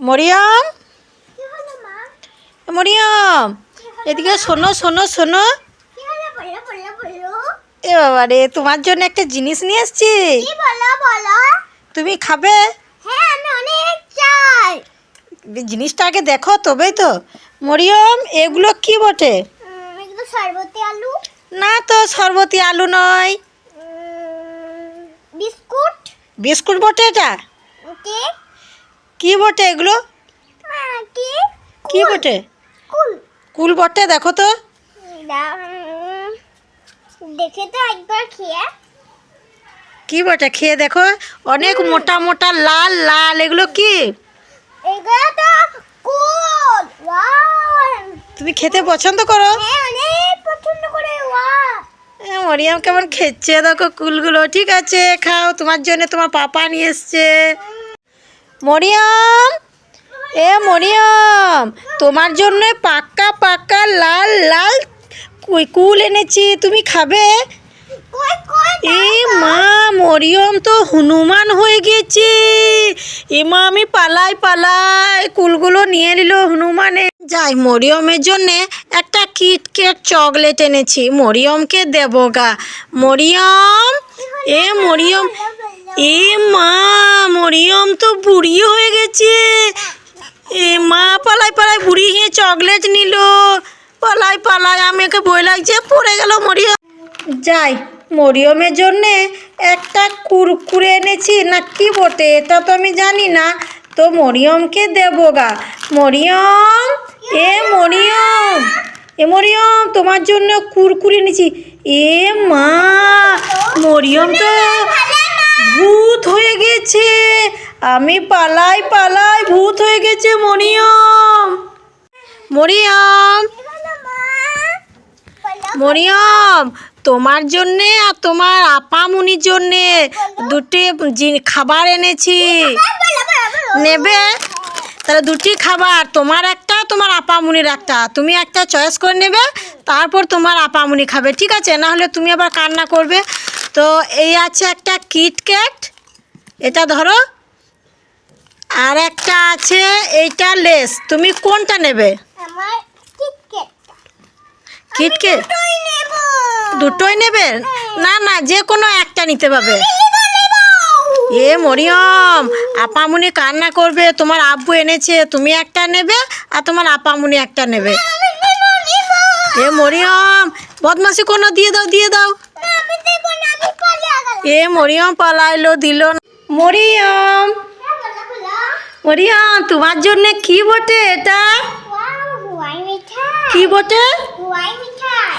মরিয়ম? মরিয়ম এদিকে শোনো শোনো শোনো। এ বাবা রে তোমার জন্য একটা জিনিস নিয়ে এসছি। তুমি খাবে? হ্যাঁ জিনিসটা আগে দেখো তবেই তো। মরিয়ম এগুলো কি বটে? আলু। না তো সরবতি আলু নয়। বিস্কুট। বিস্কুট বটে এটা? কি বটে এগুলো? কি বটে? কুল। বটে দেখো তো। দেখে তো একবার খেয়ে। কি বটে? খেয়ে দেখো। অনেক মোটা মোটা লাল লাল। এগুলো কি? তুমি খেতে পছন্দ করো? হ্যাঁ মরিয়াম কেমন খেচ্ছে। দেখো কুলগুলো। ঠিক আছে খাও। তোমার জন্য তোমার পাপা নিয়ে এসছে। মরিয়াম। এ মরিয়াম তোমার জন্য পাক্কা পাক্কা লাল লাল কুল এনেছি তুমি খাবে? কই মা মরিয়ম তো হনুমান হয়ে গেছে এ মা আমি পালাই পালাই কুলগুলো নিয়ে নিল হনুমানে। যাই মরিয়মের জন্য একটা কিটকেট চকলেট এনেছি মরিয়মকে দেবো গা। মরিয়ম এ মরিয়ম এ মা মরিয়ম তো বুড়ি হয়ে গেছে। এ মা পালাই পালাই বুড়ি হয়ে চকলেট নিল। পালাই পালাই আমাকে বই লাগছে পড়ে গেল মরিয়ম। যাই মরিয়মের জন্যে একটা কুরকুরে এনেছি না কি বটে এটা তো আমি জানি না তো মরিয়মকে দেবো গা। মরিয়ম এ মরিয়ম এ মরিয়ম তোমার জন্য কুরকুরে এনেছি। এ মা মরিয়ম তো ভূত হয়ে গেছে। আমি পালাই পালাই, ভূত হয়ে গেছে মরিয়ম। মরিয়ম। মরিয়ম, তোমার জন্যে আর তোমার আপামুনির জন্যে দুটি খাবার এনেছি। নেবে? তাহলে দুটি খাবার, তোমার একটা, তোমার আপামুনির একটা। তুমি একটা চয়েস করে নেবে, তারপর তোমার আপামুনি খাবে, ঠিক আছে? না হলে তুমি আবার কান্না করবে। তো এই আছে একটা কিটক্যাট। এটা ধরো। আর একটা আছে এইটা লেস। তুমি কোনটা নেবে? কিটকেট দুটোই নেবে। না না যে কোনো একটা নিতে পারবে। এ মরিয়ম আপামুনি কান্না করবে। তোমার আব্বু এনেছে তুমি একটা নেবে আর তোমার আপামুনি একটা নেবে। এ মরিয়ম বদমাসি কোনো দিয়ে দাও দিয়ে দাও। এ মরিয়ম পালাইলো দিল না। মরিয়ম। মরিয়ম তোমার জন্য কি বটে এটা? হুয়াই কি বটে?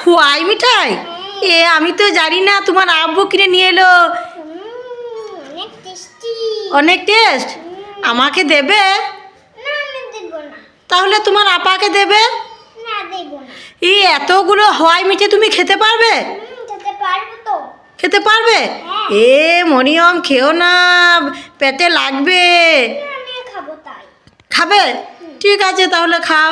হুয়াই মিঠাই? এ আমি তো জানি না তোমার আব্বু কিনে নিয়ে এলো। অনেক টেস্ট? আমাকে দেবে? তাহলে তোমার আপাকে দেবে? এই এতগুলো হওয়াই মিঠে তুমি খেতে পারবে? খেতে পারব তো। খেতে পারবে? হ্যাঁ। এ মনিয়ম খেও না। পেটে লাগবে। খাবে ঠিক আছে তাহলে খাও।